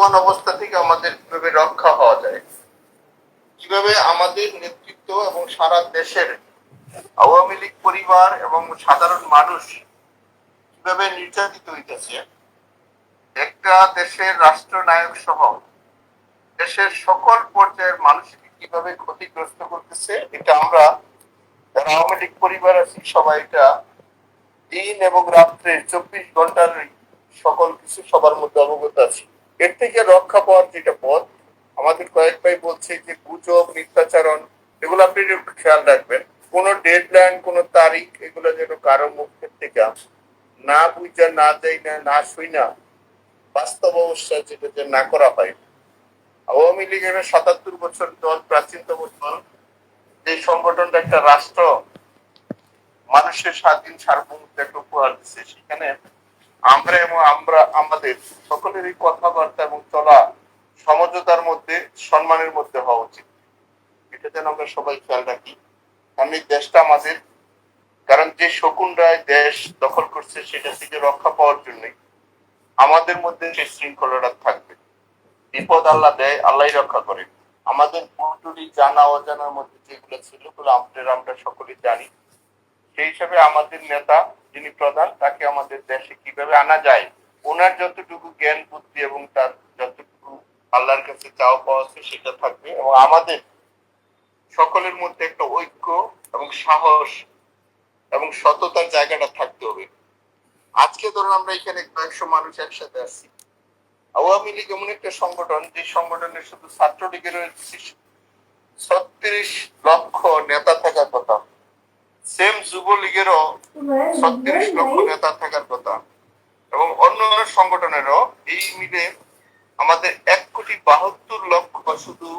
বর্তমান অবস্থা থেকে আমাদের কীভাবে রক্ষা হওয়া যায়, কীভাবে আমাদের নেতৃত্ব এবং সারা দেশের আওয়ামী লীগ পরিবার এবং সাধারণ মানুষ কীভাবে নির্যাতিত হইতেছে, একটা দেশের রাষ্ট্রনায়ক সহ দেশের সকল পর্যায়ের মানুষকে কীভাবে ক্ষতিগ্রস্ত করতেছে, এটা আমরা যারা আওয়ামী লীগ পরিবার আছি সবাই এটা দিন এবং রাত্রে চব্বিশ ঘণ্টার সকল কিছু সবার মধ্যে অবগত আছি। এর থেকে রক্ষা পাওয়ার যেটা পথ, আমাদের কয়েক ভাই বলছে যে গুজব, মিথ্যাচারণ, এগুলো আপনি খেয়াল রাখবেন। কোন ডেডলাইন কোন তারিখ, এগুলো যেন কারও মুখের থেকে না বুঝা, না দেয় না না শুই না, বাস্তব অবস্থায় যেটা যে না করা হয়। আওয়ামী লীগের সাতাত্তর বছর দল, প্রাচীনতম দল, যে সংগঠনটা একটা রাষ্ট্র, মানুষের স্বাধীন সার্বভৌমত্ব একটা উপহার দিচ্ছে সেখানে আমরা এবং আমরা, আমাদের সকলেরই কথাবার্তা এবং চলা সমঝোতার মধ্যে, সম্মানের মধ্যে হওয়া উচিত। এটা যেন আমরা সবাই খেয়াল রাখি। এই দেশটা আমাদের, কারণ যে শকুন রায় দেশ দখল করছে, সেটা থেকে রক্ষা পাওয়ার জন্যই আমাদের মধ্যে সেই শৃঙ্খলাটা থাকবে। বিপদ আল্লাহ দেয় আল্লাহ রক্ষা করে। আমাদের পুরোটুরি জানা, অজানার মধ্যে যেগুলো ছিল আমরা সকলে জানি। সেই হিসাবে আমাদের নেতা যিনি প্রধান, তাকে আমাদের দেশে কীভাবে আনা যায়, ওনার যতটুকু জ্ঞান, বুদ্ধি এবং তার যতটুকু আল্লাহর কাছে চাওয়া পাওয়া আছে সেটা থাকবে এবং আমাদের সকলের মধ্যে একটা ঐক্য এবং সাহস এবং সততার জায়গাটা থাকতে হবে। আজকে ধরুন আমরা এখানে কয়েকশো মানুষ একসাথে আছি। আওয়ামী লীগ এমন একটা সংগঠন, যে সংগঠনের শুধু ছাত্রলীগের ছত্রিশ লক্ষ নেতা থাকার কথা। সেম যুবলীগেরও ছত্রিশ লক্ষ নেতা থাকার কথা এবং সংগঠনেরও এই মিলে আমাদের এক কোটি বাহাত্তর লক্ষ শুধু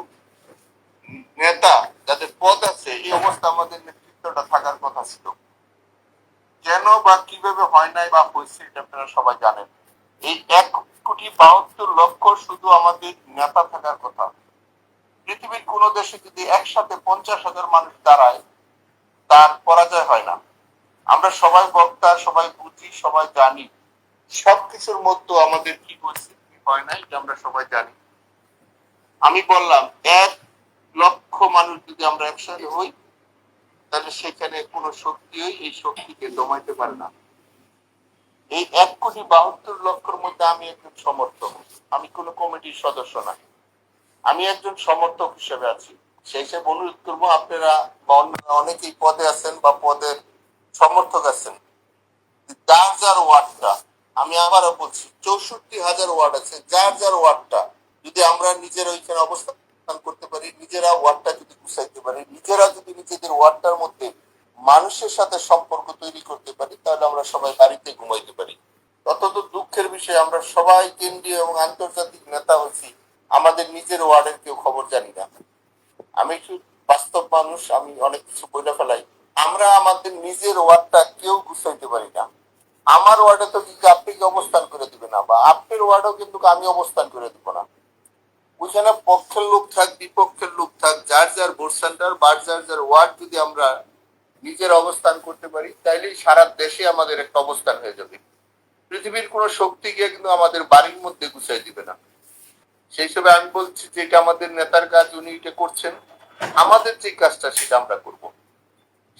নেতা যাদের পদ আছে, এই অবস্থা আমাদের নেতৃত্বটা থাকার কথা ছিল। কেন বা কীভাবে হয় নাই বা হয়েছে এটা আপনারা সবাই জানেন। এই এক কোটি বাহাত্তর লক্ষ শুধু আমাদের নেতা থাকার কথা। পৃথিবীর কোন দেশে যদি একসাথে পঞ্চাশ হাজার মানুষ দাঁড়ায় তার পরাজয় হয় না। আমরা সবাই বক্তা, সবাই বুঝি, সবাই জানি। সবকিছুর মধ্যে আমাদের কি হয়েছে, কি হয় না এটা আমরা সবাই জানি। আমি বললাম, এক লক্ষ মানুষ যদি আমরা একসাথে হই, তাহলে সেখানে কোন শক্তি এই শক্তিকে দমাইতে পারে না। এই এক কোটি বাহাত্তর লক্ষের মধ্যে আমি একজন সমর্থক। আমি কোন কমিটির সদস্য না। আমি একজন সমর্থক হিসেবে আছি। সেই হিসেবে অনুরোধ করব আপনারা বা অন্যরা অনেকেই পদে আছেন বা পদের সমর্থক আছেন। যার যার ওয়ার্ডটা, আমি আবারও বলছি, চৌষট্টি হাজার ওয়ার্ড আছে, যার যার ওয়ার্ডটা, যদি আমরা নিজেরা ওইখানে অবস্থান করতে পারি, নিজেরা ওয়ার্ডটা যদি গুছাইতে পারি, নিজেরা যদি নিজেদের ওয়ার্ডটার মধ্যে মানুষের সাথে সম্পর্ক তৈরি করতে পারি, তাহলে আমরা সবাই বাড়িতে ঘুমাইতে পারি। অত্যন্ত দুঃখের বিষয়, আমরা সবাই কেন্দ্রীয় এবং আন্তর্জাতিক নেতা হচ্ছি আমাদের নিজের ওয়ার্ডের কেউ খবর জানি না। আমি একটু বাস্তব মানুষ, আমি অনেক কিছু বলে ফেলাই। আমরা আমাদের নিজের ওয়ার্ডটা কেউ গুছাইতে পারি না। আমার ওয়ার্ডে তো কিন্তু আপনি অবস্থান করে দিবে না, বা আপনার ওয়ার্ডেও কিন্তু আমি অবস্থান করে দিব না। ওইখানে পক্ষের লোক থাক, বিপক্ষের লোক থাক, যার যার ভোট সেন্টার বা যার যার ওয়ার্ড যদি আমরা নিজের অবস্থান করতে পারি, তাইলেই সারা দেশে আমাদের একটা অবস্থান হয়ে যাবে। পৃথিবীর কোন শক্তি গিয়ে কিন্তু আমাদের বাড়ির মধ্যে গুছাই দিবে না। সেই হিসেবে আমি বলছি যে এটা আমাদের নেতার কাজ, উনি এটা করছেন। আমাদের যে কাজটা সেটা আমরা করব।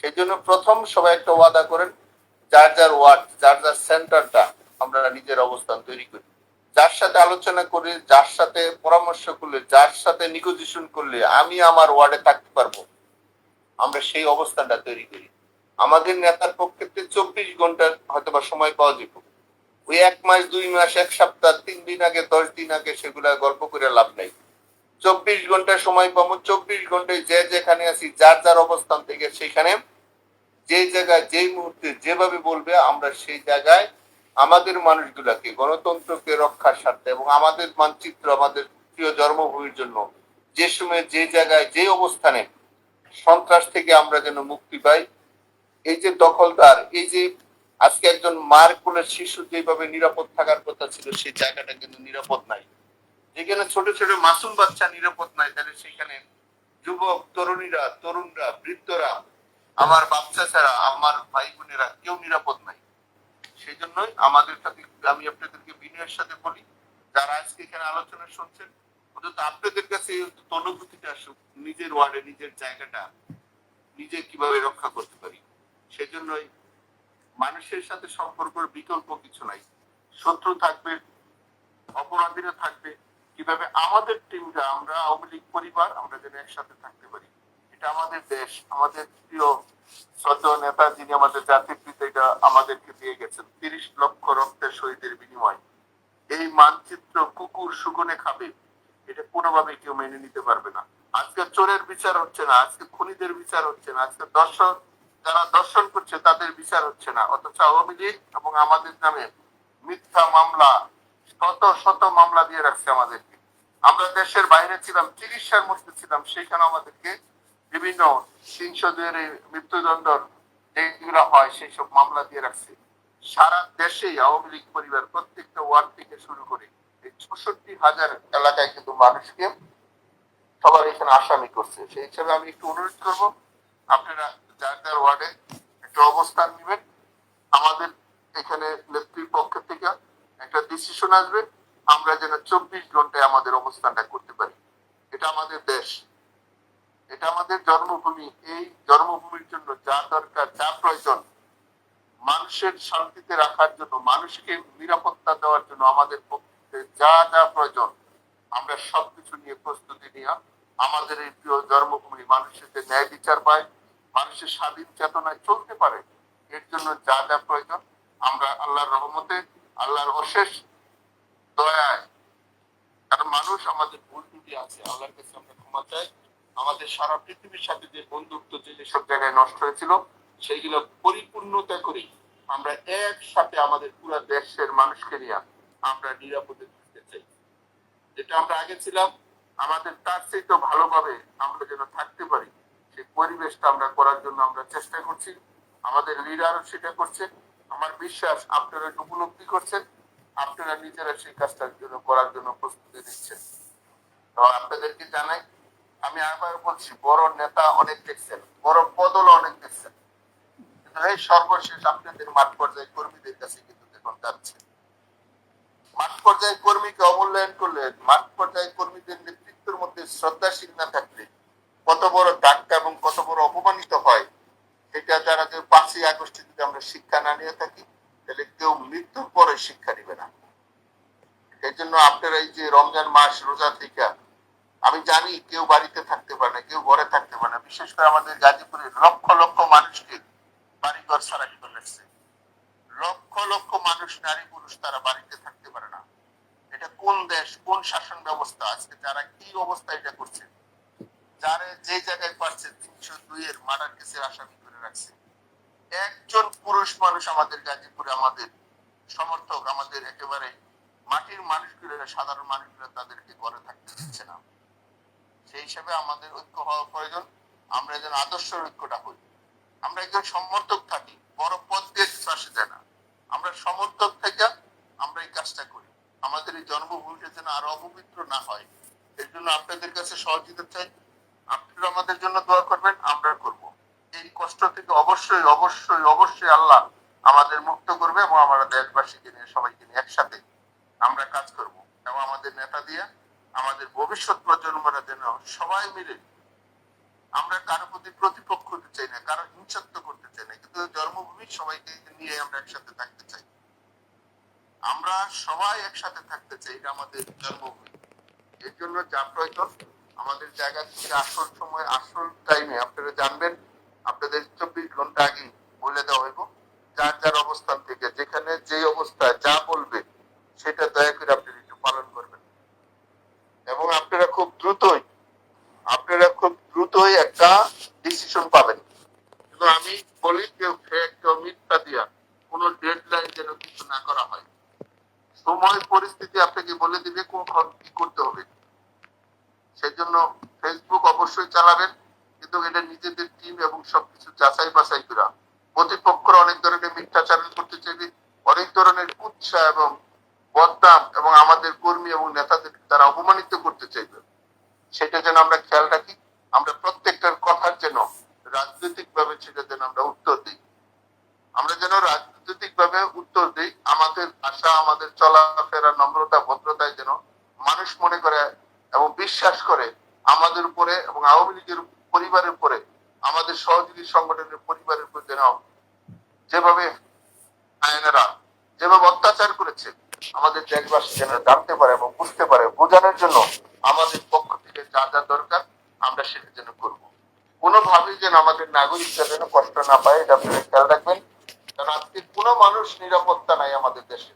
সেই জন্য প্রথম সবাই একটা ওয়াদা করেন, যার যার ওয়ার্ড, যার যার সেন্টারটা আমরা নিজের অবস্থান তৈরি করি। যার সাথে আলোচনা করে, যার সাথে পরামর্শ করলে, যার সাথে নিগোজিয়েশন করলে আমি আমার ওয়ার্ডে থাকতে পারব। আমরা সেই অবস্থানটা তৈরি করি। আমাদের নেতার পক্ষে চব্বিশ ঘণ্টার হয়তো বা সময় পাওয়া যেত। ওই এক মাস, দুই মাস, এক সপ্তাহ, তিন দিন আগে, দশ দিন আগে সেগুলা গল্প করে লাভ নাই। চব্বিশ ঘণ্টা সময় পাবো, চব্বিশ ঘন্টায় যে যেখানে আছি, যার যার অবস্থান থেকে সেখানে যে জায়গায়, যেই মুহূর্তে যেভাবে বলবে, আমরা সেই জায়গায় আমাদের মানুষগুলাকে, গণতন্ত্রকে রক্ষার স্বার্থে এবং আমাদের মানচিত্র, আমাদের প্রিয় জন্মভূমির জন্য যে সময়, যে জায়গায়, যে অবস্থানে সন্ত্রাস থেকে আমরা যেন মুক্তি পাই, এই যে দখলদার, এই যে আজকে একজন মার কোলের শিশু যেভাবে নিরাপদ থাকার কথা ছিল সেই জায়গাটা কিন্তু নিরাপদ নাই। যেখানে ছোট ছোট মাসুম বাচ্চা নিরাপদ নাই, তাহলে সেখানে যুবক, তরুণীরা, তরুণরা, বৃদ্ধরা, আমার বাচ্চা ছাড়া, আমার ভাই বোনেরা কেউ নিরাপদ নাই। সেই জন্যই আমাদের সাথে আমি আপনাদেরকে বিনয়ের সাথে বলি, যারা আজকে এখানে আলোচনা শুনছেন, অন্তত আপনাদের কাছে অনুভূতিটা আসুক, নিজের ওয়ার্ডে, নিজের জায়গাটা, নিজে কীভাবে রক্ষা করতে পারি। সেজন্যই মানুষের সাথে সম্পর্কের বিকল্প কিছু নাই। শত্রু থাকবে, অপরাধীরা থাকবে। কীভাবে আমাদের টিমটা আমরা আওয়ামী লীগ পরিবার, আমরা যেন একসাথে থাকতে পারি। এটা আমাদের দেশ, আমাদের প্রিয় শ্রদ্ধেয় নেতা যিনি আমাদের জাতির পিতা, এটা আমাদেরকে দিয়ে গেছেন। তিরিশ লক্ষ রক্তের শহীদের বিনিময়। এই মানচিত্র কুকুর সুগুনে খাবে, এটা কোনোভাবে কেউ মেনে নিতে পারবে না। আজকে চোরের বিচার হচ্ছে না, আজকে খুনিদের বিচার হচ্ছে না, আজকে দর্শক যারা দর্শন করছে তাদের বিচার হচ্ছে না। অথচ আওয়ামী লীগ এবং আমাদের নামে মিথ্যা মামলা, শত শত মামলা দিয়ে রাখছে আমাদেরকে। আমরা দেশের বাইরে ছিলাম চিকিৎসার মধ্যে ছিলাম, সেখানে আমাদেরকে বিভিন্ন দুয়ের এই মৃত্যুদণ্ড যেগুলো হয়, সেই সব মামলা দিয়ে রাখছে। সারা দেশেই আওয়ামী লীগ পরিবার প্রত্যেকটা ওয়ার্ড থেকে শুরু করে এই চৌষট্টি হাজার এলাকায় কিন্তু মানুষকে সবার এখানে আসামি করছে। সেই হিসাবে আমি একটু অনুরোধ করব, আপনারা যার যার ওয়ার্ডে একটা অবস্থান নেবেন। আমাদের এখানে নেত্রীর পক্ষ থেকে একটা ডিসিশন আসবে। আমরা যেন চব্বিশ ঘন্টায় আমাদের অবস্থানটা করতে পারি। এটা আমাদের দেশ। এটা আমাদের জন্মভূমি। এই জন্মভূমির জন্য যা দরকার, যা প্রয়োজন, মানুষের শান্তিতে রাখার জন্য, মানুষকে নিরাপত্তা দেওয়ার জন্য আমাদের পক্ষে যা যা প্রয়োজন, আমরা সবকিছু নিয়ে প্রস্তুতি নিয়ে আমাদের এই প্রিয় জন্মভূমি মানুষের যে ন্যায় বিচার পায় মানুষের স্বাধীন চেতনায় চলতে পারে, এর জন্য যা যা প্রয়োজন, আমরা আল্লাহর রহমতে, আল্লাহর অশেষ দয়ায়। কারণ মানুষ আমাদের ভুল ত্রুটি আছে, আল্লাহর কাছে আমরা ক্ষমা চাই। আমাদের সারা পৃথিবীর সাথে যে বন্ধুত্ব যে যেসব জায়গায় নষ্ট হয়েছিল, সেইগুলো পরিপূর্ণতা করি আমরা একসাথে আমাদের পুরো দেশের মানুষকে নিয়ে আমরা নিরাপদে থাকতে চাই। যেটা আমরা আগে ছিলাম, আমাদের তার চেয়ে তো ভালোভাবে আমরা যেন থাকতে পারি। সেই পরিবেশটা আমরা করার জন্য আমরা চেষ্টা করছি। আমাদের লিডারও সেটা করছে। আমার বিশ্বাস আপনারা উপলব্ধি করছেন। আপনারা নিজেরা সেই কাজটার জন্য করার জন্য প্রস্তুতি নিচ্ছেন। তো আপনাদেরকে জানাই, আমি আবার বলছি, বড় নেতা অনেক দেখছেন, বড় বদল অনেক দেখছেন। কিন্তু এই সর্বশেষ আপনাদের মাঠ পর্যায়ে কর্মীদের কাছে কিন্তু দেখুন যাচ্ছে। মাঠ পর্যায়ে কর্মীকে অমূল্যায়ন করলে, মাঠ পর্যায়ে কর্মীদের নেতৃত্বের মধ্যে শ্রদ্ধাশীল না থাকলে কত বড় ধাক্কা এবং কত বড় অপমানিত হয় এটা যারা যে পাঁচই আগস্টে যদি আমরা শিক্ষা না নিয়ে থাকি, তাহলে কেউ মৃত্যুর পরে শিক্ষা নিবে না। এই জন্য আপনারা এই যে রমজান মাস রোজা থেকে, আমি জানি কেউ বাড়িতে থাকতে পারে না, কেউ ঘরে থাকতে পারে না, বিশেষ করে আমাদের গাজীপুরের লক্ষ লক্ষ মানুষকে বাড়িঘর ছাড়া করে আসছে লক্ষ লক্ষ মানুষ নারী পুরুষ তারা বাড়িতে থাকতে পারে না এটা কোন দেশ কোন শাসন ব্যবস্থা আজকে যারা কি অবস্থা এটা করছে যারা যে জায়গায় পারছে তিনশো দুই এর মার্ডার কেসের আসামি করে রাখছে একজন পুরুষ মানুষ আমাদের গাজীপুরে আমাদের সমর্থক আমাদের একেবারে মাটির মানুষগুলো, সাধারণ মানুষগুলো তাদেরকে ঘরে থাকতে দিচ্ছে না। সেই হিসাবে আমাদের ঐক্য হওয়া প্রয়োজন। আমরা যেন আদর্শ ঐক্যটা হই আমরা একজন সমর্থক থাকি। বড় পদ দিয়ে যায় না। আমরা সমর্থক থেকে আমরা এই কাজটা করি। আমাদের এই জন্মভূমিটা যেন আরও অপবিত্র না হয়। এর জন্য আপনাদের কাছে সহযোগিতা চাই। আপনারা আমাদের জন্য দোয়া করবেন। আমরা করব। এই কষ্ট থেকে অবশ্যই অবশ্যই অবশ্যই আল্লাহ আমাদের মুক্ত করবে এবং আমরা দেশবাসীকে নিয়ে সবাইকে নিয়ে একসাথে আমরা কাজ করব এবং আমাদের নেতা দিয়ে আমাদের ভবিষ্যৎ প্রজন্মরা যেন সবাই মিলে আমরা কারও প্রতি প্রতিপক্ষ হতে চাই না, কারও হিংসাত্ব করতে চাই না, কিন্তু জন্মভূমি সবাইকে নিয়ে আমরা একসাথে থাকতে চাই। আমরা সবাই একসাথে থাকতে চাই, এটা আমাদের জন্মভূমি। এর জন্য যা প্রয়োজন আমাদের জায়গা থেকে আসল সময়, আসল টাইমে আপনারা জানবেন, আপনাদের চব্বিশ ঘণ্টা আগে বলে দেওয়া হইব, যার যার অবস্থান থেকে, যেখানে যে অবস্থায় যা বলবে, সেটা দয়া করে আপনি পালন করবেন। দ্রুতই, আপনারা খুব দ্রুতই একটা ডিসিশন পাবেন। কিন্তু আমি বলি কেউ মিথ্যা দিয়া কোনো ডেডলাইন যেন কিছু না করা হয়। সময়, পরিস্থিতি আপনাকে বলে দিবে কি করতে হবে। সেজন্য ফেসবুক অবশ্যই চালাবেন, কিন্তু এটা নিজেদের টিম এবং সবকিছু যাচাই বাছাই করা। প্রতিপক্ষরা অনেক ধরনের মিথ্যাচারণ করতে চাইবে, অনেক ধরনের উৎসাহ এবং বদনাম এবং আমাদের কর্মী এবং নেতাদের তারা অপমানিত করতে চাইবে। সেটা যেন আমরা খেয়াল রাখি, আমরা প্রত্যেকটার কথার যেন রাজনৈতিক ভাবে সেটা যেন আমরা উত্তর দিই। আমরা যেন রাজনৈতিক ভাবে উত্তর দিই, আমাদের ভাষা, আমাদের চলাফেরা, নম্রতা, ভদ্রতায় যেন মানুষ মনে করে এবং বিশ্বাস করে আমাদের উপরে এবং আওয়ামী লীগের পরিবারের উপরে, আমাদের সহযোগী সংগঠনের পরিবারের উপর যেন যেভাবে আইনেরা যেভাবে অত্যাচার করেছে, আমাদের দেশবাসী যেন জানতে পারে এবং বুঝতে পারে, বোঝানোর জন্য আমাদের যেন আমাদের নাগরিকরা যেন কষ্ট না পায়, এটা আপনারা খেয়াল রাখবেন। কারণ আজকে কোনো মানুষ নিরাপত্তা নাই আমাদের দেশে।